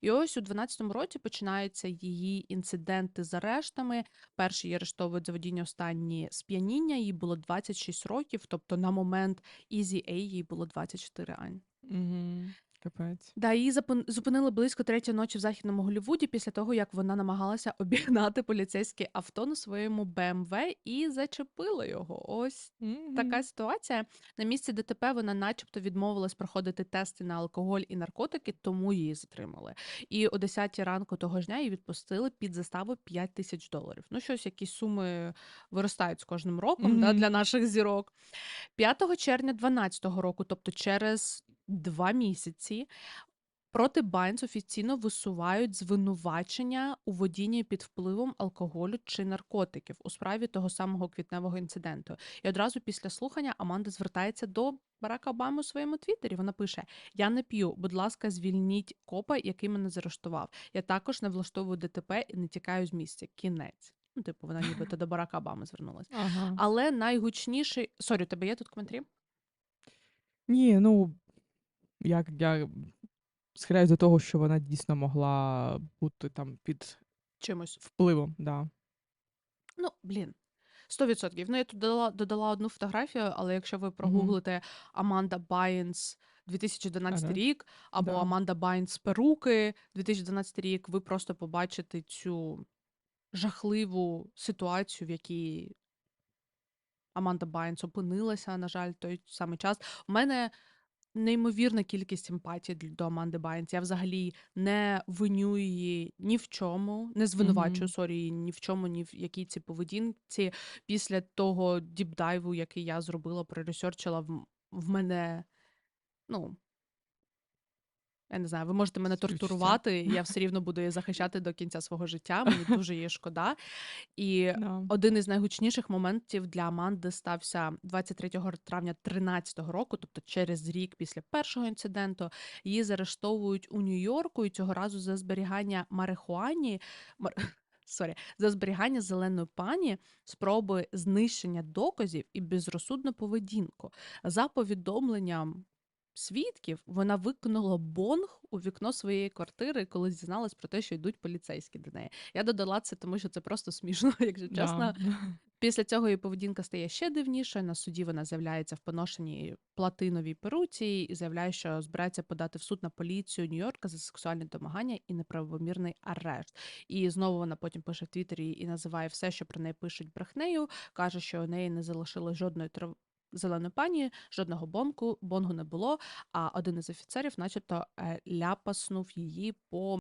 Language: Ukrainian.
І ось у 12-му році починаються її інциденти з арештами. Перший її арештовують за водіння останні сп'яніння. Їй було 26 років. Тобто на момент Ізі Ей їй було 24 ань. Угу. Капець. Да, її запин- зупинили близько третьої ночі в західному Голлівуді після того, як вона намагалася обігнати поліцейське авто на своєму БМВ і зачепила його. Ось така ситуація. На місці ДТП вона, начебто, відмовилась проходити тести на алкоголь і наркотики, тому її затримали. І о 10 ранку того ж дня її відпустили під заставу 5 тисяч доларів. Ну, щось, якісь суми виростають з кожним роком да, Мгм. для наших зірок. 5 червня 2012 року, тобто через два місяці, проти Байнс офіційно висувають звинувачення у водінні під впливом алкоголю чи наркотиків у справі того самого квітневого інциденту. І одразу після слухання Аманда звертається до Барака Обами у своєму твіттері. Вона пише: Я не п'ю, будь ласка, звільніть копа, який мене заарештував. Я також не влаштовую ДТП і не тікаю з місця. Кінець. Ну, типу, вона нібито до Барака Обами звернулася. Ага. Але найгучніший. Сорі, у тебе є тут коментарі? Ні, ну як я схиляюсь до того, що вона дійсно могла бути там під Чимось. впливом, да. Ну, блін. 100%. Ну, я тут додала, додала одну фотографію, але якщо ви прогуглите Аманда Байнс 2012 Ага. рік або Да. Аманда Байнс Перуки 2012 рік, ви просто побачите цю жахливу ситуацію, в якій Аманда Байнс опинилася, на жаль, в той самий час. У мене неймовірна кількість емпатії для- до Аманди Байнс. Я взагалі не виню її ні в чому, не звинувачую Мгм. сорі її ні в чому, ні в якій ці поведінці. Після того діпдайву, який я зробила, проресерчила, в, в мене, ну. Я не знаю, ви можете мене тортурувати, я все рівно буду її захищати до кінця свого життя. Мені дуже її шкода. І Да. один із найгучніших моментів для Аманди стався 23 травня 2013 року, тобто через рік після першого інциденту. Її заарештовують у Нью-Йорку і цього разу за зберігання марихуані. Мар... Сорі, за зберігання зеленої пані, спроби знищення доказів і безрозсудну поведінку. За повідомленням свідків, вона викинула бонг у вікно своєї квартири, коли дізналась про те, що йдуть поліцейські до неї. Я додала це, тому що це просто смішно, якщо чесно. Після цього її поведінка стає ще дивніше. На суді вона з'являється в поношеній платиновій перуці і заявляє, що збирається подати в суд на поліцію Нью-Йорка за сексуальне домагання і неправомірний арешт. І знову вона потім пише в Твіттері і називає все, що про неї пишуть брехнею. каже, що у неї не залишилось жодної. Зеленої пані, жодного бонку, бонгу не було. А один із офіцерів, начебто, е, ляпаснув її по